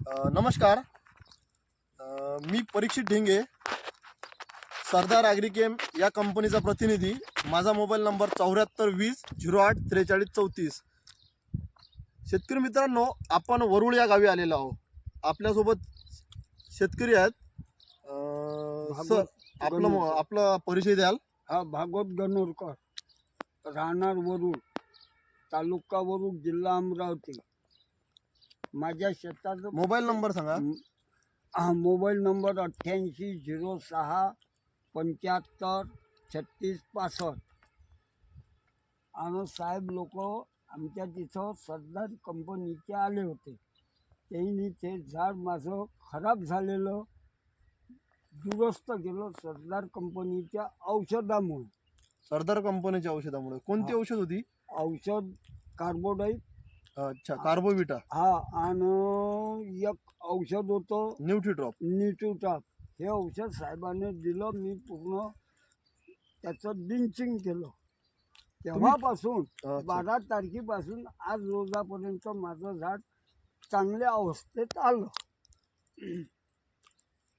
नमस्कार. मी परीक्षित ढेंगे सरदार ॲग्रिकेम या कंपनीचा प्रतिनिधी. माझा मोबाईल नंबर चौऱ्याहत्तर वीस झिरो आठ त्रेचाळीस चौतीस. शेतकरी मित्रांनो आपण वरुळ या गावी आलेलो आहोत. आपल्यासोबत शेतकरी आहेत. सर आपलं आपला परिचय द्याल. हा भागवत गणोरकर. राहणार वरुड तालुका वरुड जिल्हा अमरावती. माझ्या शेताचं मोबाईल नंबर सांगा. हा मोबाईल नंबर अठ्ठ्याऐंशी झिरो सहा पंच्याहत्तर छत्तीस पासष्ट. आणि साहेब लोक आमच्या तिथं सरदार कंपनीचे आले होते. त्यांनी ते झाड माझं खराब झालेलं दुरुस्त केलं सरदार कंपनीच्या औषधामुळे. सरदार कंपनीच्या औषधामुळे. कोणती. औषध होती? औषध कार्बोडाईट अच्छा कार्बोविटा हा आणि एक औषध होतं न्यूट्रीड्रॉप निटूटाप हे औषध साहेबांनी दिलं मी पूर्ण त्याचं डिंचिंग केलं. तेव्हापासून. बारा तारखेपासून आज रोजापर्यंत माझं झाड चांगल्या अवस्थेत आलं.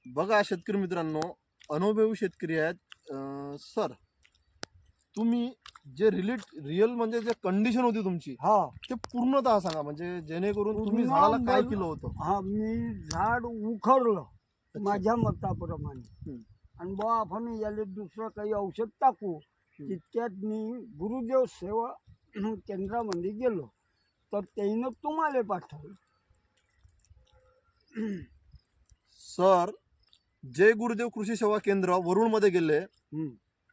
बघा शेतकरी मित्रांनो अनुभवी शेतकरी आहेत. सर तुम्ही जे रिलेट रिअल म्हणजे जे कंडिशन होती तुमची हा. ते पूर्णतः सांगा. म्हणजे जेणेकरून तुम्ही पूर्ण झाडाला काय बल- केलं होतं? हा मी झाड उखडलं माझ्या मताप्रमाणे. हम्म. आणि बा आपण याला दुसरं काही औषध टाकू तितक्यात मी गुरुदेव सेवा केंद्रामध्ये गेलो. तर त्यानं तुम्हाला पाठवलं. सर जय गुरुदेव कृषी सेवा केंद्र वरुणमध्ये गेले. हम्म.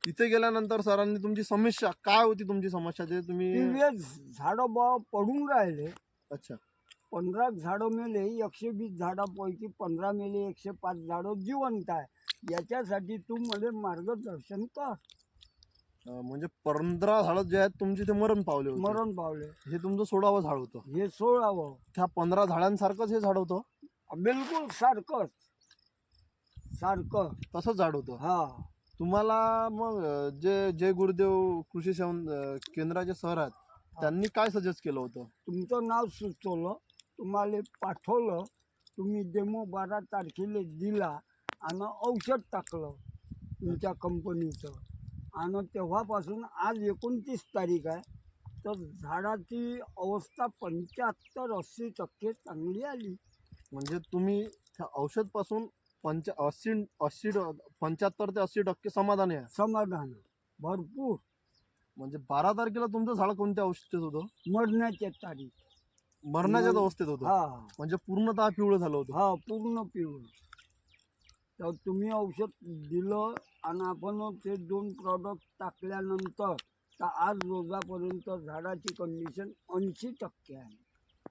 तिथे गेल्यानंतर सरांनी तुमची समस्या काय होती तुमची समस्या? ते तुम्ही झाडं बा पडून राहिले. अच्छा. पंधरा झाडं मेले एकशे वीस झाडापैकी पंधरा मेले एकशे पाच झाडं जिवंत आहे. याच्यासाठी तू मला मार्गदर्शन कर. अं, म्हणजे पंधरा झाडं जे आहेत तुमचे ते मरण पावले होते. मरण पावले. हे तुमचं सोळावं झाड होतं. हे सोळावं. त्या पंधरा झाडांसारखंच हे झाड होतं? बिलकुल सारखंच. सारखं. तसंच झाड होतं? हा. तुम्हाला मग जे जय गुरुदेव कृषी सेवा अं, केंद्राचे सर आहेत त्यांनी काय सजेस्ट केलं होतं? तुमचं नाव सुचवलं तुम्हाला पाठवलं तुम्ही डेमो बारा तारखेला दिला आणि औषध टाकलं तुमच्या कंपनीचं आणि तेव्हापासून आज एकोणतीस तारीख आहे तर झाडाची अवस्था पंच्याहत्तर अस्सी टक्के चांगली आली. म्हणजे तुम्ही त्या औषधपासून पंच अस्सी अस्सी पंच्याहत्तर ते अस्सी टक्के समाधानी आहे. समाधान. भरपूर. म्हणजे बारा तारखेला तुमचं झाड कोणत्या अवस्थेत होतं? मरण्याची तारीख. मरण्याच्याच मग- अवस्थेत होतं? हा. म्हणजे पूर्णतः पिवळं झालं होतं. हा पूर्ण पिवळं. तर तुम्ही औषध दिलं आणि आपण ते दोन प्रॉडक्ट टाकल्यानंतर तर आज रोजापर्यंत झाडाची कंडिशन ऐंशी टक्के आहे.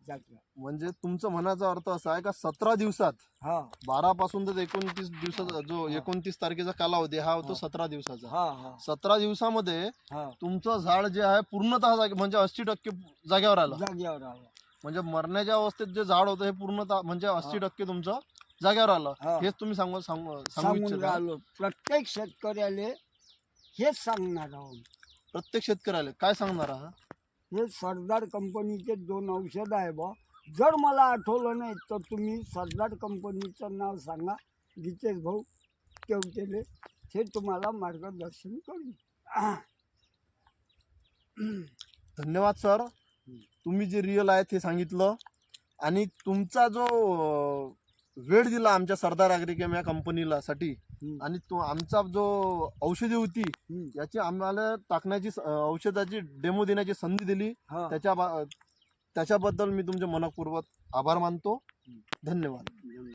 म्हणजे तुमचं म्हणायचा अर्थ असा आहे का सतरा दिवसात हा. बारा पासून तर एकोणतीस दिवसाचा जो. एकोणतीस तारखेचा कालावधी हा होतो. सतरा दिवसाचा. हा सतरा दिवसामध्ये हा. तुमचं झाड जे आहे पूर्णतः जागे म्हणजे अस्सी टक्के जागेवर आलं. जाग्यावर आलं. म्हणजे मरण्याच्या अवस्थेत जे झाड होतं हे पूर्णतः म्हणजे अस्सी टक्के तुमचं जागेवर आलं. हा. हेच तुम्ही सांगू सांगू सांगू सांगून इच्छिता. राहिलो. प्रत्येक शेतकऱ्याले हेच सांगणार आहोत. प्रत्येक शेतकऱ्याला काय सांगणार आहात? हे सरदार कंपनीचे दोन औषध आहे बा. जर मला आठवलं नाही तर तुम्ही सरदार कंपनीचं नाव सांगा. गीतेश भाऊ केवटेले ते तुम्हाला मार्गदर्शन करू धन्यवाद सर. तुम्ही जे रिअल आहे ते सांगितलं. आणि तुमचा जो वेळ दिला आमच्या सरदार ॲग्रिकेम या कंपनीला साठी आणि तो आमचा जो औषधी होती. याची आम्हाला टाकण्याची औषधाची डेमो देण्याची संधी दिली. त्याच्या त्याच्याबद्दल मी तुमचे मनपूर्वक आभार मानतो. धन्यवाद.